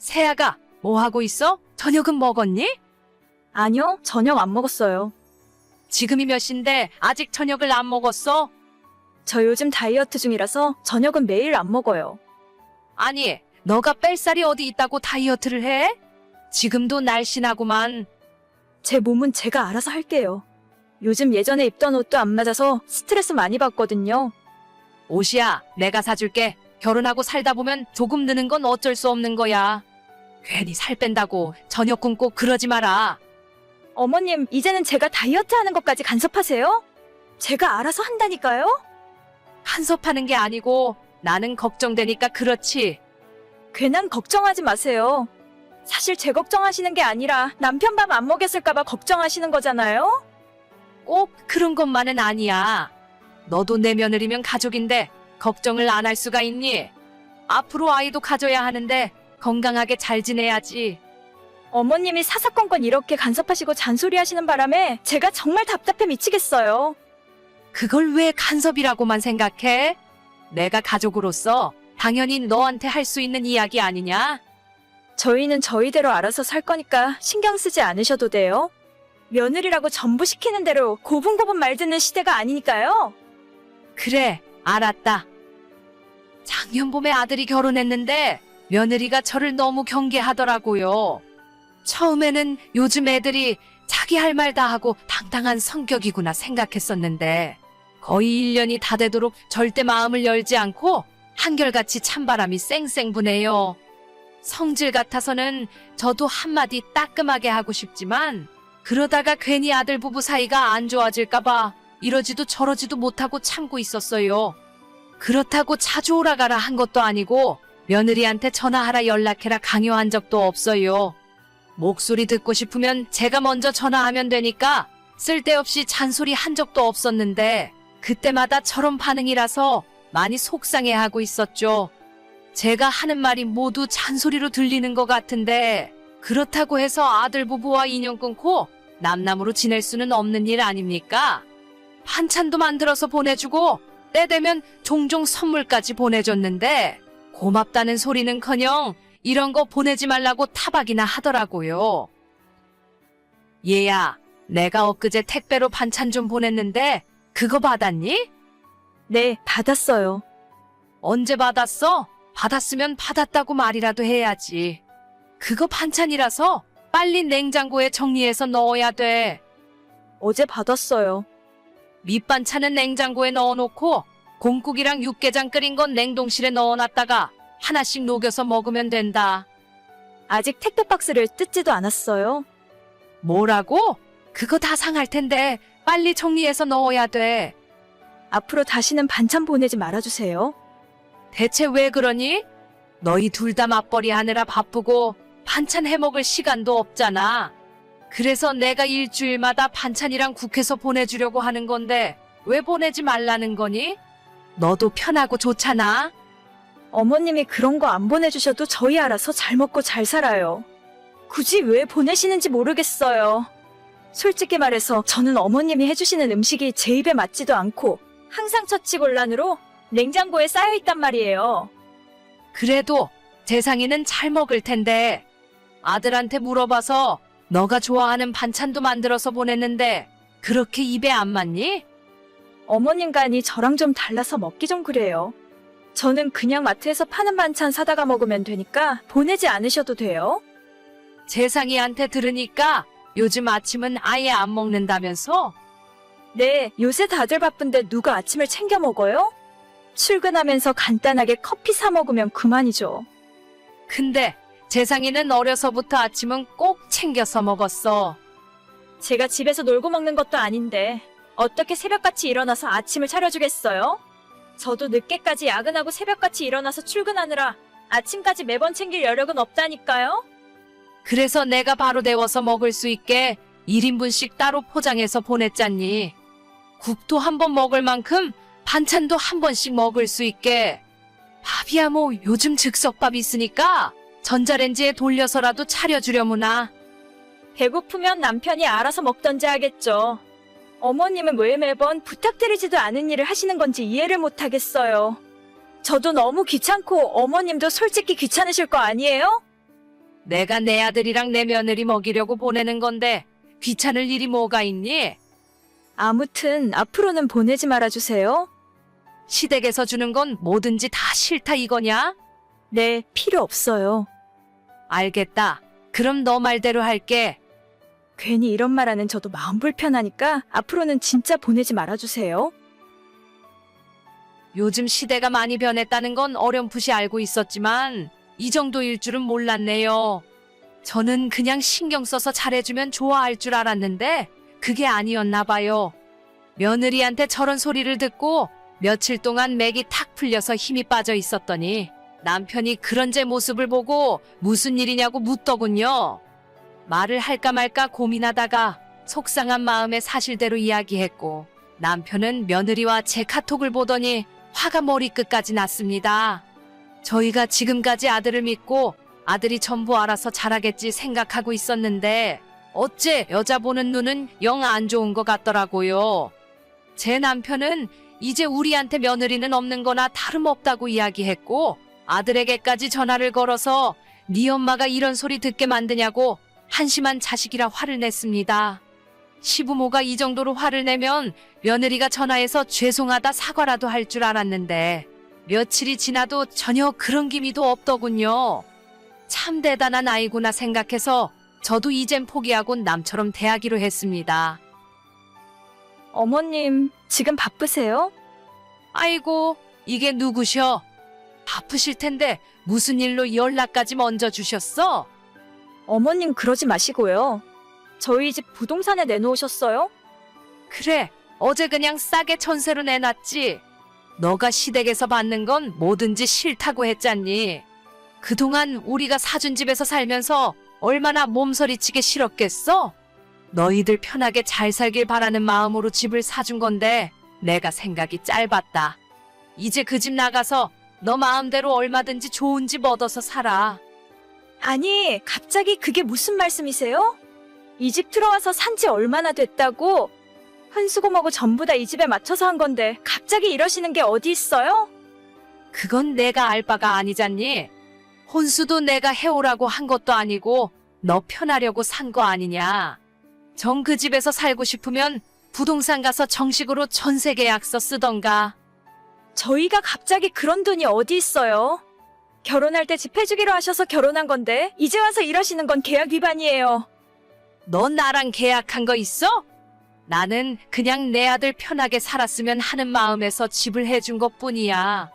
세아가 뭐 하고 있어? 저녁은 먹었니? 아니요, 저녁 안 먹었어요. 지금이 몇 시인데 아직 저녁을 안 먹었어? 저 요즘 다이어트 중이라서 저녁은 매일 안 먹어요. 아니, 너가 뺄살이 어디 있다고 다이어트를 해? 지금도 날씬하구만. 제 몸은 제가 알아서 할게요. 요즘 예전에 입던 옷도 안 맞아서 스트레스 많이 받거든요. 옷이야, 내가 사줄게. 결혼하고 살다 보면 조금 느는 건 어쩔 수 없는 거야. 괜히 살 뺀다고 저녁 굶고 그러지 마라. 어머님, 이제는 제가 다이어트 하는 것까지 간섭하세요? 제가 알아서 한다니까요? 간섭하는 게 아니고 나는 걱정되니까 그렇지. 괜한 걱정하지 마세요. 사실 제 걱정하시는 게 아니라 남편 밥 안 먹였을까봐 걱정하시는 거잖아요? 꼭 그런 것만은 아니야. 너도 내 며느리면 가족인데 걱정을 안 할 수가 있니? 앞으로 아이도 가져야 하는데 건강하게 잘 지내야지. 어머님이 사사건건 이렇게 간섭하시고 잔소리하시는 바람에 제가 정말 답답해 미치겠어요. 그걸 왜 간섭이라고만 생각해? 내가 가족으로서 당연히 너한테 할 수 있는 이야기 아니냐? 저희는 저희대로 알아서 살 거니까 신경 쓰지 않으셔도 돼요. 며느리라고 전부 시키는 대로 고분고분 말 듣는 시대가 아니니까요. 그래, 알았다. 작년 봄에 아들이 결혼했는데 며느리가 저를 너무 경계하더라고요. 처음에는 요즘 애들이 자기 할 말 다 하고 당당한 성격이구나 생각했었는데 거의 1년이 다 되도록 절대 마음을 열지 않고 한결같이 찬바람이 쌩쌩 부네요. 성질 같아서는 저도 한마디 따끔하게 하고 싶지만 그러다가 괜히 아들 부부 사이가 안 좋아질까봐 이러지도 저러지도 못하고 참고 있었어요. 그렇다고 자주 오라가라 한 것도 아니고 며느리한테 전화하라 연락해라 강요한 적도 없어요. 목소리 듣고 싶으면 제가 먼저 전화하면 되니까 쓸데없이 잔소리 한 적도 없었는데 그때마다 저런 반응이라서 많이 속상해하고 있었죠. 제가 하는 말이 모두 잔소리로 들리는 것 같은데 그렇다고 해서 아들 부부와 인연 끊고 남남으로 지낼 수는 없는 일 아닙니까? 반찬도 만들어서 보내주고 때 되면 종종 선물까지 보내줬는데 고맙다는 소리는커녕 이런 거 보내지 말라고 타박이나 하더라고요. 얘야, 내가 엊그제 택배로 반찬 좀 보냈는데 그거 받았니? 네, 받았어요. 언제 받았어? 받았으면 받았다고 말이라도 해야지. 그거 반찬이라서 빨리 냉장고에 정리해서 넣어야 돼. 어제 받았어요. 밑반찬은 냉장고에 넣어놓고 곰국이랑 육개장 끓인 건 냉동실에 넣어놨다가 하나씩 녹여서 먹으면 된다. 아직 택배 박스를 뜯지도 않았어요. 뭐라고? 그거 다 상할 텐데 빨리 정리해서 넣어야 돼. 앞으로 다시는 반찬 보내지 말아주세요. 대체 왜 그러니? 너희 둘 다 맞벌이 하느라 바쁘고 반찬 해먹을 시간도 없잖아. 그래서 내가 일주일마다 반찬이랑 국해서 보내주려고 하는 건데 왜 보내지 말라는 거니? 너도 편하고 좋잖아. 어머님이 그런 거 안 보내주셔도 저희 알아서 잘 먹고 잘 살아요. 굳이 왜 보내시는지 모르겠어요. 솔직히 말해서 저는 어머님이 해주시는 음식이 제 입에 맞지도 않고 항상 처치곤란으로 냉장고에 쌓여있단 말이에요. 그래도 재상이는 잘 먹을 텐데 아들한테 물어봐서 너가 좋아하는 반찬도 만들어서 보냈는데 그렇게 입에 안 맞니? 어머님 간이 저랑 좀 달라서 먹기 좀 그래요. 저는 그냥 마트에서 파는 반찬 사다가 먹으면 되니까 보내지 않으셔도 돼요. 재상이한테 들으니까 요즘 아침은 아예 안 먹는다면서? 네, 요새 다들 바쁜데 누가 아침을 챙겨 먹어요? 출근하면서 간단하게 커피 사 먹으면 그만이죠. 근데 재상이는 어려서부터 아침은 꼭 챙겨서 먹었어. 제가 집에서 놀고 먹는 것도 아닌데 어떻게 새벽같이 일어나서 아침을 차려주겠어요? 저도 늦게까지 야근하고 새벽같이 일어나서 출근하느라 아침까지 매번 챙길 여력은 없다니까요? 그래서 내가 바로 데워서 먹을 수 있게 1인분씩 따로 포장해서 보냈잖니. 국도 한 번 먹을 만큼 반찬도 한 번씩 먹을 수 있게. 밥이야 뭐 요즘 즉석밥 있으니까 전자레인지에 돌려서라도 차려주려무나. 배고프면 남편이 알아서 먹던지 하겠죠. 어머님은 왜 매번 부탁드리지도 않은 일을 하시는 건지 이해를 못하겠어요. 저도 너무 귀찮고 어머님도 솔직히 귀찮으실 거 아니에요? 내가 내 아들이랑 내 며느리 먹이려고 보내는 건데 귀찮을 일이 뭐가 있니? 아무튼 앞으로는 보내지 말아주세요. 시댁에서 주는 건 뭐든지 다 싫다 이거냐? 네, 필요 없어요. 알겠다. 그럼 너 말대로 할게. 괜히 이런 말 하는 저도 마음 불편하니까 앞으로는 진짜 보내지 말아주세요. 요즘 시대가 많이 변했다는 건 어렴풋이 알고 있었지만 이 정도일 줄은 몰랐네요. 저는 그냥 신경 써서 잘해주면 좋아할 줄 알았는데 그게 아니었나 봐요. 며느리한테 저런 소리를 듣고 며칠 동안 맥이 탁 풀려서 힘이 빠져 있었더니 남편이 그런 제 모습을 보고 무슨 일이냐고 묻더군요. 말을 할까 말까 고민하다가 속상한 마음에 사실대로 이야기했고 남편은 며느리와 제 카톡을 보더니 화가 머리끝까지 났습니다. 저희가 지금까지 아들을 믿고 아들이 전부 알아서 잘하겠지 생각하고 있었는데 어째 여자 보는 눈은 영 안 좋은 것 같더라고요. 제 남편은 이제 우리한테 며느리는 없는 거나 다름없다고 이야기했고 아들에게까지 전화를 걸어서 네 엄마가 이런 소리 듣게 만드냐고 한심한 자식이라 화를 냈습니다. 시부모가 이 정도로 화를 내면 며느리가 전화해서 죄송하다 사과라도 할 줄 알았는데 며칠이 지나도 전혀 그런 기미도 없더군요. 참 대단한 아이구나 생각해서 저도 이젠 포기하고 남처럼 대하기로 했습니다. 어머님, 지금 바쁘세요? 아이고, 이게 누구셔? 바쁘실 텐데 무슨 일로 연락까지 먼저 주셨어? 어머님 그러지 마시고요. 저희 집 부동산에 내놓으셨어요? 그래, 어제 그냥 싸게 천세로 내놨지. 너가 시댁에서 받는 건 뭐든지 싫다고 했잖니. 그동안 우리가 사준 집에서 살면서 얼마나 몸서리치게 싫었겠어? 너희들 편하게 잘 살길 바라는 마음으로 집을 사준 건데 내가 생각이 짧았다. 이제 그 집 나가서 너 마음대로 얼마든지 좋은 집 얻어서 살아. 아니, 갑자기 그게 무슨 말씀이세요? 이 집 들어와서 산 지 얼마나 됐다고? hun수고먹고 전부 다 이 집에 맞춰서 한 건데 갑자기 이러시는 게 어디 있어요? 그건 내가 알 바가 아니잖니. 혼수도 내가 해오라고 한 것도 아니고 너 편하려고 산 거 아니냐. 정 그 집에서 살고 싶으면 부동산 가서 정식으로 전세 계약서 쓰던가. 저희가 갑자기 그런 돈이 어디 있어요? 결혼할 때 집 해주기로 하셔서 결혼한 건데 이제 와서 이러시는 건 계약 위반이에요. 너 나랑 계약한 거 있어? 나는 그냥 내 아들 편하게 살았으면 하는 마음에서 집을 해준 것 뿐이야.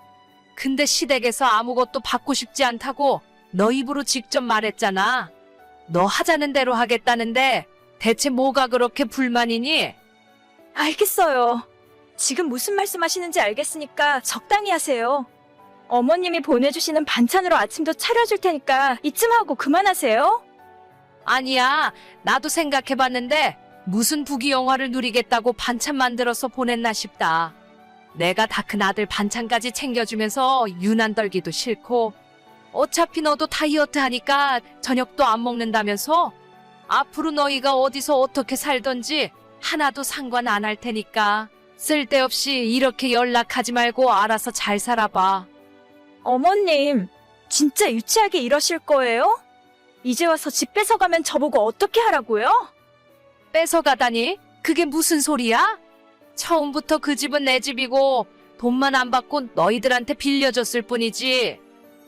근데 시댁에서 아무것도 받고 싶지 않다고 너 입으로 직접 말했잖아. 너 하자는 대로 하겠다는데 대체 뭐가 그렇게 불만이니? 알겠어요. 지금 무슨 말씀하시는지 알겠으니까 적당히 하세요. 어머님이 보내주시는 반찬으로 아침도 차려줄 테니까 이쯤 하고 그만하세요. 아니야. 나도 생각해봤는데 무슨 부귀 영화를 누리겠다고 반찬 만들어서 보냈나 싶다. 내가 다 큰 아들 반찬까지 챙겨주면서 유난 떨기도 싫고 어차피 너도 다이어트 하니까 저녁도 안 먹는다면서 앞으로 너희가 어디서 어떻게 살던지 하나도 상관 안 할 테니까 쓸데없이 이렇게 연락하지 말고 알아서 잘 살아봐. 어머님, 진짜 유치하게 이러실 거예요? 이제 와서 집 뺏어가면 저보고 어떻게 하라고요? 뺏어가다니? 그게 무슨 소리야? 처음부터 그 집은 내 집이고 돈만 안 받고 너희들한테 빌려줬을 뿐이지.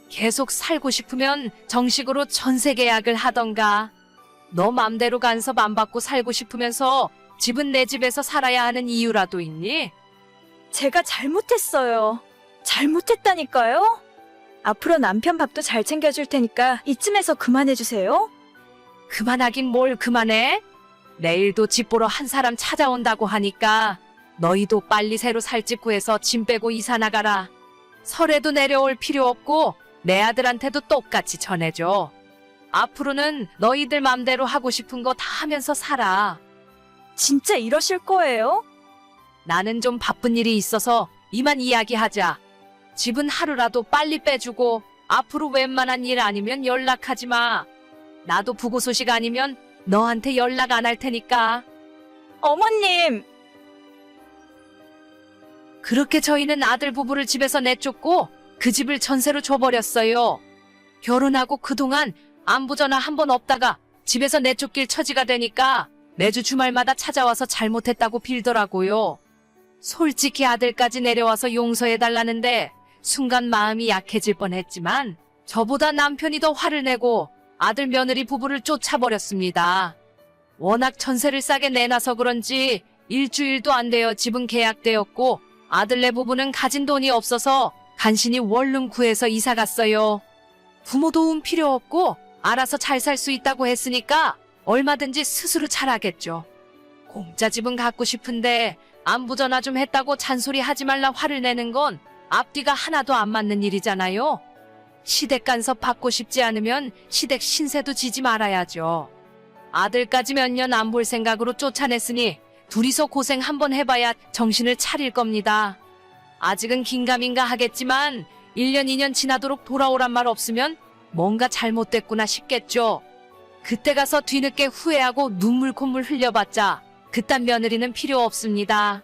계속 살고 싶으면 정식으로 전세 계약을 하던가. 너 맘대로 간섭 안 받고 살고 싶으면서 집은 내 집에서 살아야 하는 이유라도 있니? 제가 잘못했어요. 잘못했다니까요? 앞으로 남편 밥도 잘 챙겨줄 테니까 이쯤에서 그만해주세요. 그만하긴 뭘 그만해? 내일도 집 보러 한 사람 찾아온다고 하니까 너희도 빨리 새로 살 집 구해서 짐 빼고 이사 나가라. 설에도 내려올 필요 없고 내 아들한테도 똑같이 전해줘. 앞으로는 너희들 맘대로 하고 싶은 거 다 하면서 살아. 진짜 이러실 거예요? 나는 좀 바쁜 일이 있어서 이만 이야기하자. 집은 하루라도 빨리 빼주고 앞으로 웬만한 일 아니면 연락하지 마. 나도 부고 소식 아니면 너한테 연락 안 할 테니까. 어머님, 그렇게 저희는 아들 부부를 집에서 내쫓고 그 집을 전세로 줘버렸어요. 결혼하고 그동안 안부 전화 한 번 없다가 집에서 내쫓길 처지가 되니까 매주 주말마다 찾아와서 잘못했다고 빌더라고요. 솔직히 아들까지 내려와서 용서해달라는데 순간 마음이 약해질 뻔했지만 저보다 남편이 더 화를 내고 아들 며느리 부부를 쫓아버렸습니다. 워낙 전세를 싸게 내놔서 그런지 일주일도 안 되어 집은 계약되었고 아들네 부부는 가진 돈이 없어서 간신히 원룸 구해서 이사 갔어요. 부모 도움 필요 없고 알아서 잘 살 수 있다고 했으니까 얼마든지 스스로 잘하겠죠. 공짜 집은 갖고 싶은데 안부 전화 좀 했다고 잔소리 하지 말라 화를 내는 건 앞뒤가 하나도 안 맞는 일이잖아요. 시댁 간섭 받고 싶지 않으면 시댁 신세도 지지 말아야죠. 아들까지 몇 년 안 볼 생각으로 쫓아냈으니 둘이서 고생 한번 해봐야 정신을 차릴 겁니다. 아직은 긴가민가 하겠지만 1년 2년 지나도록 돌아오란 말 없으면 뭔가 잘못됐구나 싶겠죠. 그때 가서 뒤늦게 후회하고 눈물 콧물 흘려봤자 그딴 며느리는 필요 없습니다.